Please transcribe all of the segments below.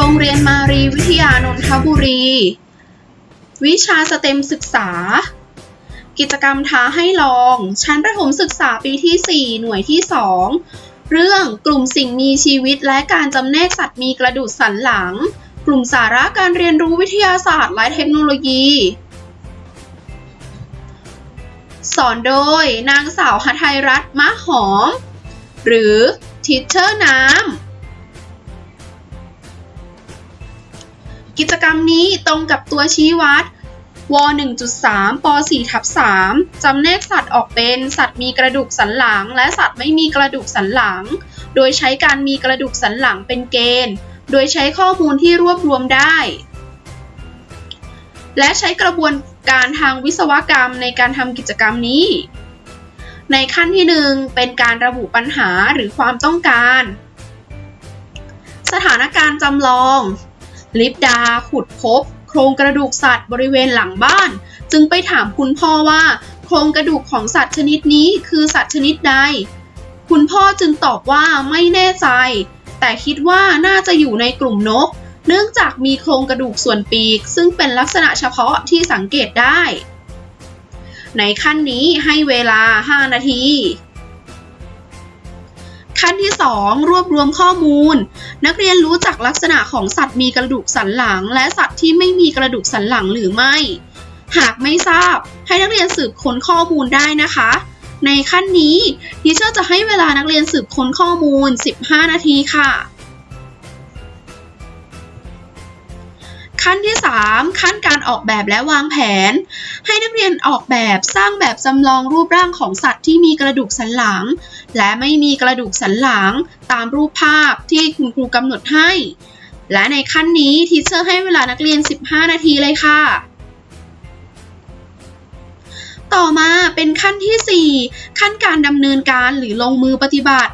โรงเรียนมารีวิทยานนทบุรี วิชาสเต็มศึกษา กิจกรรมท้าให้ลอง ชั้นประถมศึกษาปีที่ 4 หน่วยที่ 2 เรื่องกลุ่มสิ่งมีชีวิตและการจำแนกสัตว์มีกระดูกสันหลัง กลุ่มสาระการเรียนรู้วิทยาศาสตร์และเทคโนโลยี สอนโดยนางสาวหทัยรัตน์มะหอม หรือทิเชอร์น้ำ กิจกรรมนี้ตรงกับตัวชี้วัดว 1.3 ป 4 ทับ 3 จำแนกสัตว์ออกเป็นสัตว์มีกระดูกสันหลัง และสัตว์ไม่มีกระดูกสันหลัง โดยใช้การมีกระดูกสันหลังเป็นเกณฑ์ โดยใช้ข้อมูลที่รวบรวมได้ และใช้กระบวนการทางวิศวกรรมในการทำกิจกรรมนี้ ในขั้นที่ 1 เป็นการระบุปัญหาหรือความต้องการ สถานการณ์จำลอง ลิปดาขุดพบ โครงกระดูกสัตว์บริเวณหลังบ้าน จึงไปถามคุณพ่อว่า โครงกระดูกของสัตว์ชนิดนี้คือสัตว์ชนิดใด คุณพ่อจึงตอบว่าไม่แน่ใจ แต่คิดว่าน่าจะอยู่ในกลุ่มนก เนื่องจากมีโครงกระดูกส่วนปีก ซึ่งเป็นลักษณะเฉพาะที่สังเกตได้ ในขั้นนี้ให้เวลา 5 นาที ขั้นที่ 2 รวบรวมข้อมูล นักเรียนรู้จักลักษณะของสัตว์มีกระดูกสันหลัง และสัตว์ที่ไม่มีกระดูกสันหลังหรือไม่ หากไม่ทราบ ให้นักเรียนสืบค้นข้อมูลได้นะคะ ในขั้นนี้ทีเชอร์จะให้เวลานักเรียนสืบค้นข้อมูล 15 นาทีค่ะ ขั้นที่ 3 ขั้นการออกแบบและวางแผน ให้นักเรียนออกแบบสร้างแบบจำลองรูปร่างของสัตว์ที่มีกระดูกสันหลัง และไม่มีกระดูกสันหลัง ตามรูปภาพที่คุณครูกำหนดให้ และในขั้นนี้ทีเชอร์ให้เวลานักเรียน 15 นาทีเลยค่ะ ต่อมาเป็นขั้นที่ 4 ขั้นการดำเนินการหรือลงมือปฏิบัติ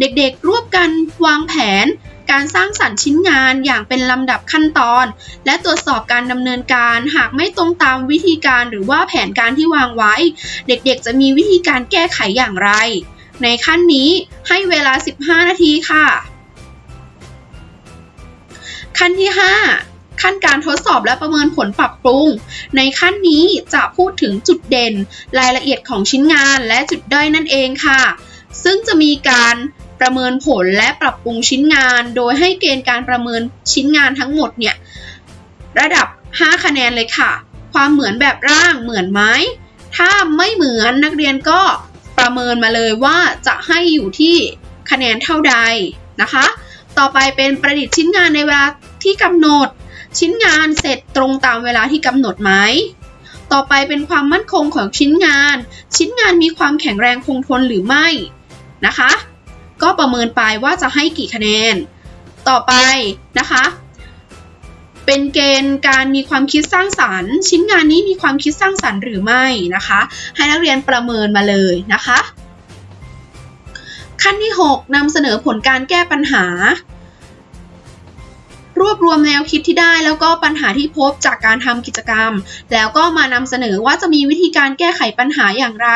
เด็กๆร่วมกันวางแผน การสร้างสรรค์ชิ้นงานอย่างเป็นลำดับขั้นตอน และตรวจสอบการดำเนินการหากไม่ตรงตามวิธีการหรือว่าแผนการที่วางไว้ เด็กๆ จะมีวิธีการแก้ไขอย่างไร ในขั้นนี้ให้เวลา 15 นาทีค่ะ ขั้นที่ 5ขั้นการทดสอบและประเมินผลปรับปรุง ในขั้นนี้จะพูดถึงจุดเด่น รายละเอียดของชิ้นงานและจุดด้อยนั่นเองค่ะ ซึ่งจะมีการ ประเมินผลและปรับปรุงชิ้นงาน โดยให้เกณฑ์การประเมินชิ้นงานทั้งหมดเนี่ยระดับ 5 คะแนนเลยค่ะ ความเหมือนแบบร่างเหมือนไหม ถ้าไม่เหมือนนักเรียนก็ประเมินมาเลยว่าจะให้อยู่ที่คะแนนเท่าใดนะคะ ต่อไปเป็นประดิษฐ์ชิ้นงานในเวลาที่กำหนด ชิ้นงานเสร็จตรงตามเวลาที่กำหนดไหมต่อไปเป็นความมั่นคงของชิ้นงาน ชิ้นงานมีความแข็งแรงคงทนหรือไม่นะคะ ก็ประเมินไปว่าจะให้กี่คะแนน ต่อไปนะคะ เป็นเกณฑ์การมีความคิดสร้างสารรค์ ชิ้นงานนี้มีความคิดสร้างสรรค์หรือไม่นะคะ ให้นักเรียนประเมินมาเลยนะคะ ขั้นที่ 6นำเสนอผลการแก้ปัญหา รวบรวมแนวคิดที่ได้แล้วก็ปัญหาที่พบจากการทำกิจกรรม แล้วก็มานำเสนอว่าจะมีวิธีการแก้ไขปัญหาอย่างไร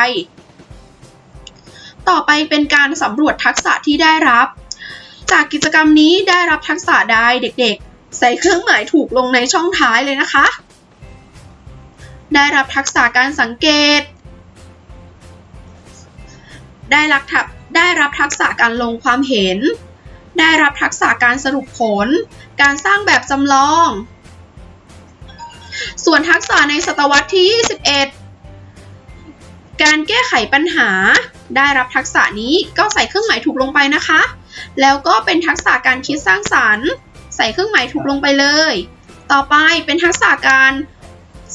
ต่อไปเป็นการสำรวจทักษะที่ได้รับ จากกิจกรรมนี้ได้รับทักษะใดเด็กๆ ใส่เครื่องหมายถูกลงในช่องท้ายเลยนะคะ ได้รับทักษะการสังเกต ได้รับทักได้รับทักษะการลงความเห็น ได้รับทักษะการสรุปผล การสร้างแบบจำลอง ส่วนทักษะในศตวรรษที่ 21 การแก้ไขปัญหา ได้รับทักษะนี้ก็ใส่เครื่องหมายถูกลงไปนะคะ แล้วก็เป็นทักษะการคิดสร้างสรรค์ ใส่เครื่องหมายถูกลงไปเลย ต่อไปเป็นทักษะการ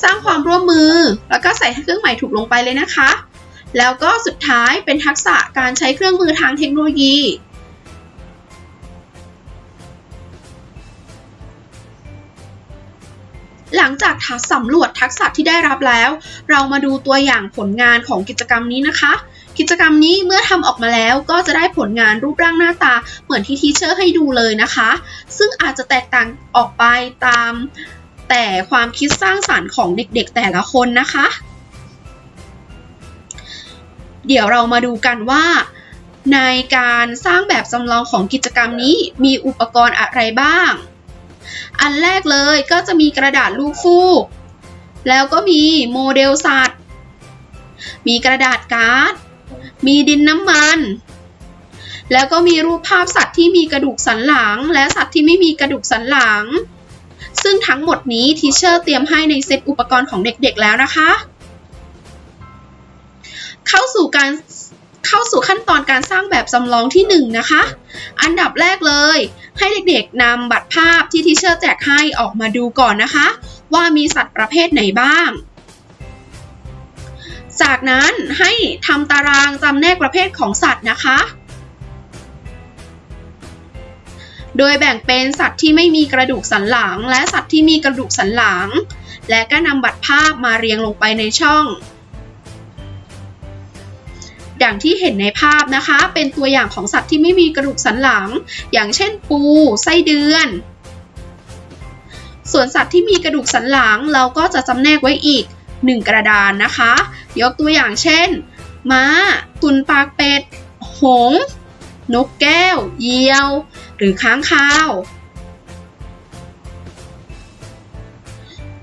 สร้างความร่วมมือ แล้วก็ใส่เครื่องหมายถูกลงไปเลยนะคะ แล้วก็สุดท้ายเป็นทักษะการใช้เครื่องมือทางเทคโนโลยีหลังจากสำรวจทักษะที่ได้รับแล้ว เรามาดูตัวอย่างผลงานของกิจกรรมนี้นะคะ กิจกรรมนี้เมื่อทำออกมาแล้วก็จะได้ผลงานรูปร่างหน้าตาเหมือนที่ทีเชอร์ให้ดูเลยนะคะ ซึ่งอาจจะแตกต่างออกไปตามแต่ความคิดสร้างสรรค์ของเด็กๆแต่ละคนนะคะ เดี๋ยวเรามาดูกันว่า ในการสร้างแบบจำลองของกิจกรรมนี้มีอุปกรณ์อะไรบ้าง อันแรกเลยก็จะมีกระดาษลูกฟูกแล้วก็มีโมเดลสัตว์ มีกระดาษการ์ด มีดินน้ำมัน แล้วก็มีรูปภาพสัตว์ที่มีกระดูกสันหลัง และสัตว์ที่ไม่มีกระดูกสันหลัง ซึ่งทั้งหมดนี้ทีเชอร์เตรียมให้ในเซตอุปกรณ์ของเด็กๆแล้วนะคะ เข้าสู่การเข้าสู่ขั้นตอนการสร้างแบบจำลองที่ 1 นะคะ อันดับแรกเลย ให้เด็กๆนำบัตรภาพที่ทีเชอร์แจกให้ออกมาดูก่อนนะคะ ว่ามีสัตว์ประเภทไหนบ้าง จากนั้นให้ทำตารางจำแนกประเภทของสัตว์นะคะ โดยแบ่งเป็นสัตว์ที่ไม่มีกระดูกสันหลัง และสัตว์ที่มีกระดูกสันหลัง และก็นำบัตรภาพมาเรียงลงไปในช่อง ดังที่เห็นในภาพนะคะ เป็นตัวอย่างของสัตว์ที่ไม่มีกระดูกสันหลัง อย่างเช่นปู ไส้เดือนส่วนสัตว์ที่มีกระดูกสันหลังเราก็จะจำแนกไว้อีก 1 กระดานนะคะ ยกตัวอย่างเช่น ม้าตุนปากเป็ด หงส์นกแก้ว เหยี่ยว หรือค้างคาว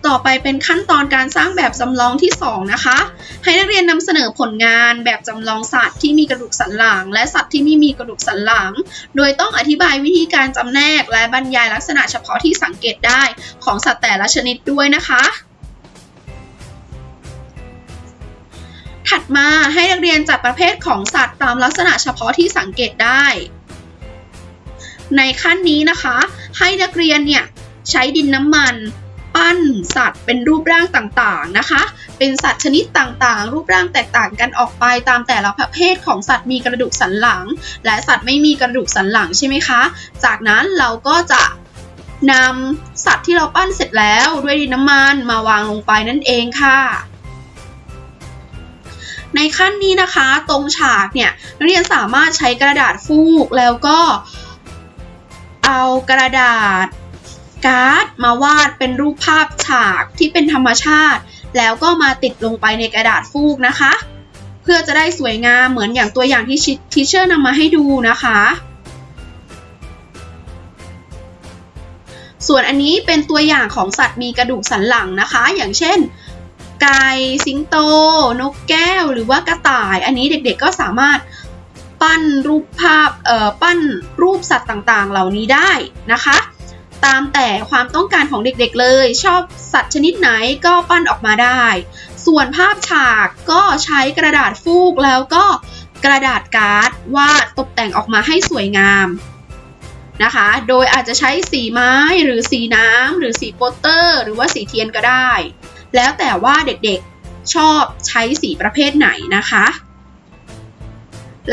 ต่อไปเป็นขั้นตอนการสร้างแบบจำลองที่ 2 นะคะ ให้นักเรียนนำเสนอผลงานแบบจำลองสัตว์ที่มีกระดูกสันหลัง และสัตว์ที่ไม่มีกระดูกสันหลัง โดยต้องอธิบายวิธีการจำแนกและบรรยายลักษณะเฉพาะที่สังเกตได้ของสัตว์แต่ละชนิดด้วยนะคะ ถัดมาให้นักเรียนจัดประเภทของสัตว์ตามลักษณะเฉพาะที่สังเกตได้ ในขั้นนี้นะคะ ให้นักเรียนเนี่ยใช้ดินน้ำมันปั้นสัตว์เป็นรูปร่างต่างๆนะคะ เป็นสัตว์ชนิดต่างๆ รูปร่างแตกต่างกันออกไปตามแต่ละประเภทของสัตว์มีกระดูกสันหลัง และสัตว์ไม่มีกระดูกสันหลังใช่ไหมคะ จากนั้นเราก็จะนำสัตว์ที่เราปั้นเสร็จแล้วด้วยดินน้ำมันมาวางลงไปนั่นเองค่ะ ในขั้นนี้นะคะ ตรงฉากเนี่ยนักเรียนสามารถใช้กระดาษฟูกแล้วก็เอากระดาษการ์ดมาวาดเป็นรูปภาพฉากที่เป็นธรรมชาติ แล้วก็มาติดลงไปในกระดาษฟูกนะคะ เพื่อจะได้สวยงามเหมือนอย่างตัวอย่างที่ทีเชอร์นำมาให้ดูนะคะ ส่วนอันนี้เป็นตัวอย่างของสัตว์มีกระดูกสันหลังนะคะ อย่างเช่น ไก่สิงโต นกแก้วหรือว่ากระต่าย อันนี้เด็กๆก็สามารถปั้นรูปภาพเอ่อปั้นรูปสัตว์ต่างๆ เหล่านี้ได้นะคะ ตามแต่ความต้องการของเด็กๆเลย ชอบสัตว์ชนิดไหนก็ปั้นออกมาได้ ส่วนภาพฉากก็ใช้กระดาษฟูกแล้วก็กระดาษการ์ดวาดตกแต่งออกมาให้สวยงามนะคะ โดยอาจจะใช้สีไม้หรือสีน้ำหรือสีโปสเตอร์ หรือว่าสีเทียนก็ได้ แล้วแต่ว่าเด็กๆชอบใช้สีประเภทไหนนะคะ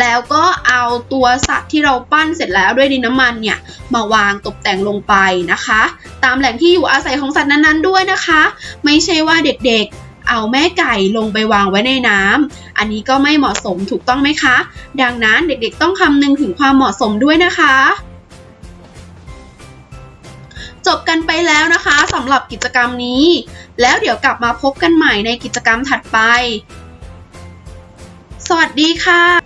แล้วก็เอาตัวสัตว์ที่เราปั้นเสร็จแล้วด้วยดินน้ำมันเนี่ยมาวางตกแต่งลงไปนะคะ ตามแหล่งที่อยู่อาศัยของสัตว์นั้นๆด้วยนะคะ ไม่ใช่ว่าเด็กๆเอาแม่ไก่ลงไปวางไว้ในน้ำอันนี้ก็ไม่เหมาะสมถูกต้องไหมคะ ดังนั้นเด็กๆต้องคำนึงถึงความเหมาะสมด้วยนะคะ จบกันไปแล้วนะคะสำหรับกิจกรรมนี้ แล้วเดี๋ยวกลับมาพบกันใหม่ในกิจกรรมถัดไป สวัสดีค่ะ